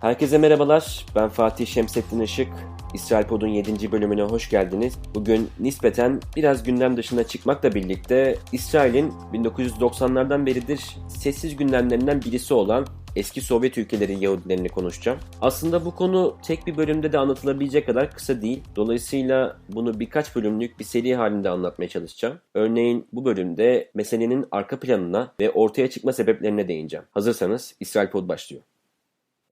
Herkese merhabalar. Ben Fatih Şemsettin Işık. İsrail Pod'un 7. bölümüne hoş geldiniz. Bugün nispeten biraz gündem dışına çıkmakla birlikte İsrail'in 1990'lardan beridir sessiz gündemlerinden birisi olan eski Sovyet ülkelerin Yahudilerini konuşacağım. Aslında bu konu tek bir bölümde de anlatılabilecek kadar kısa değil. Dolayısıyla bunu birkaç bölümlük bir seri halinde anlatmaya çalışacağım. Örneğin bu bölümde meselenin arka planına ve ortaya çıkma sebeplerine değineceğim. Hazırsanız İsrail Pod başlıyor.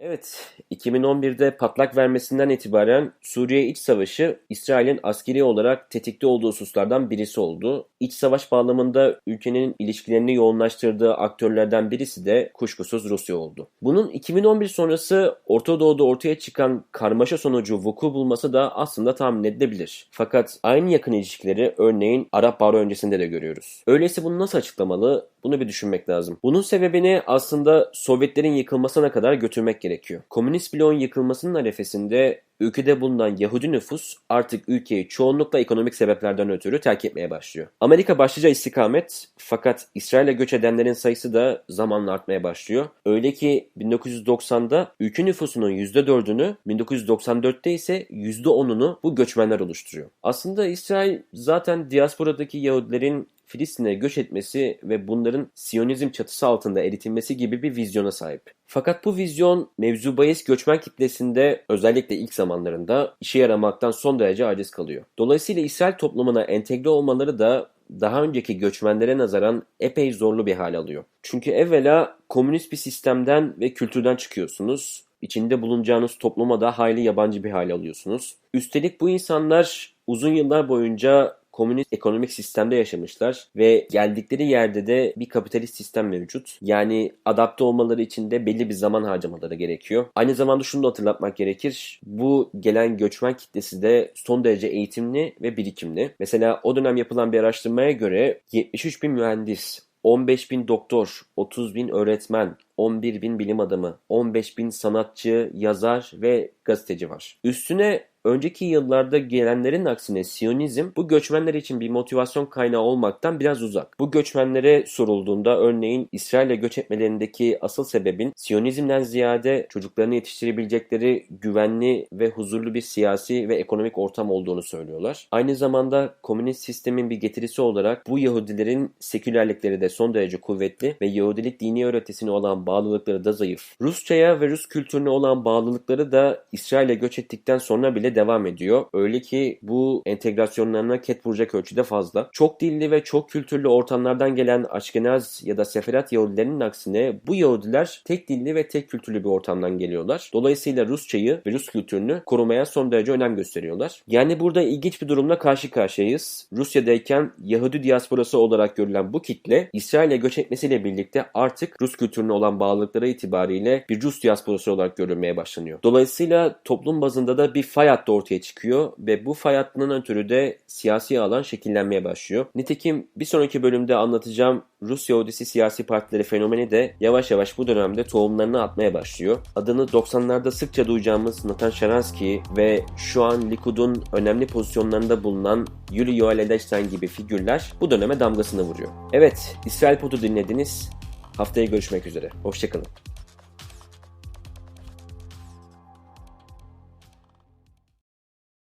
Evet, 2011'de patlak vermesinden itibaren Suriye İç Savaşı İsrail'in askeri olarak tetikte olduğu hususlardan birisi oldu. İç savaş bağlamında ülkenin ilişkilerini yoğunlaştırdığı aktörlerden birisi de kuşkusuz Rusya oldu. Bunun 2011 sonrası Orta Doğu'da ortaya çıkan karmaşa sonucu vuku bulması da aslında tahmin edilebilir. Fakat aynı yakın ilişkileri örneğin Arap Baharı öncesinde de görüyoruz. Öyleyse bunu nasıl açıklamalı? Bunu bir düşünmek lazım. Bunun sebebini aslında Sovyetlerin yıkılmasına kadar götürmek gerekiyor. Komünist bloğun yıkılmasının arefesinde ülkede bulunan Yahudi nüfus artık ülkeyi çoğunlukla ekonomik sebeplerden ötürü terk etmeye başlıyor. Amerika başlıca istikamet fakat İsrail'e göç edenlerin sayısı da zamanla artmaya başlıyor. Öyle ki 1990'da ülke nüfusunun %4'ünü 1994'te ise %10'unu bu göçmenler oluşturuyor. Aslında İsrail zaten diasporadaki Yahudilerin Filistin'e göç etmesi ve bunların Siyonizm çatısı altında eritilmesi gibi bir vizyona sahip. Fakat bu vizyon mevzu bahis göçmen kitlesinde özellikle ilk zamanlarında işe yaramaktan son derece aciz kalıyor. Dolayısıyla İsrail toplumuna entegre olmaları da daha önceki göçmenlere nazaran epey zorlu bir hal alıyor. Çünkü evvela komünist bir sistemden ve kültürden çıkıyorsunuz. İçinde bulunacağınız topluma da hayli yabancı bir hal alıyorsunuz. Üstelik bu insanlar uzun yıllar boyunca komünist ekonomik sistemde yaşamışlar ve geldikleri yerde de bir kapitalist sistem mevcut. Yani adapte olmaları için de belli bir zaman harcamaları gerekiyor. Aynı zamanda şunu da hatırlatmak gerekir. Bu gelen göçmen kitlesi de son derece eğitimli ve birikimli. Mesela o dönem yapılan bir araştırmaya göre 73 bin mühendis, 15 bin doktor, 30 bin öğretmen, 11 bin bilim adamı, 15 bin sanatçı, yazar ve gazeteci var. Üstüne Önceki yıllarda gelenlerin aksine Siyonizm bu göçmenler için bir motivasyon kaynağı olmaktan biraz uzak. Bu göçmenlere sorulduğunda örneğin İsrail'e göç etmelerindeki asıl sebebin Siyonizmden ziyade çocuklarını yetiştirebilecekleri güvenli ve huzurlu bir siyasi ve ekonomik ortam olduğunu söylüyorlar. Aynı zamanda komünist sistemin bir getirisi olarak bu Yahudilerin sekülerlikleri de son derece kuvvetli ve Yahudilik dini öğretisine olan bağlılıkları da zayıf. Rusçaya ve Rus kültürüne olan bağlılıkları da İsrail'e göç ettikten sonra bile devam ediyor. Öyle ki bu entegrasyonlarına ket vuracak ölçüde fazla. Çok dilli ve çok kültürlü ortamlardan gelen Aşkenaz ya da Seferat Yahudilerinin aksine bu Yahudiler tek dilli ve tek kültürlü bir ortamdan geliyorlar. Dolayısıyla Rusçayı ve Rus kültürünü korumaya son derece önem gösteriyorlar. Yani burada ilginç bir durumla karşı karşıyayız. Rusya'dayken Yahudi diasporası olarak görülen bu kitle İsrail'e göç etmesiyle birlikte artık Rus kültürüne olan bağlılıkları itibariyle bir Rus diasporası olarak görülmeye başlanıyor. Dolayısıyla toplum bazında da bir fay hattı ortaya çıkıyor ve bu fay hattının ötürü de siyasi alan şekillenmeye başlıyor. Nitekim bir sonraki bölümde anlatacağım Rus Yahudisi siyasi partileri fenomeni de yavaş yavaş bu dönemde tohumlarını atmaya başlıyor. Adını 90'larda sıkça duyacağımız Nathan Sharansky ve şu an Likud'un önemli pozisyonlarında bulunan Yuli Yoel Edelstein gibi figürler bu döneme damgasını vuruyor. Evet, İsrail Pod'u dinlediniz. Haftaya görüşmek üzere. Hoşçakalın.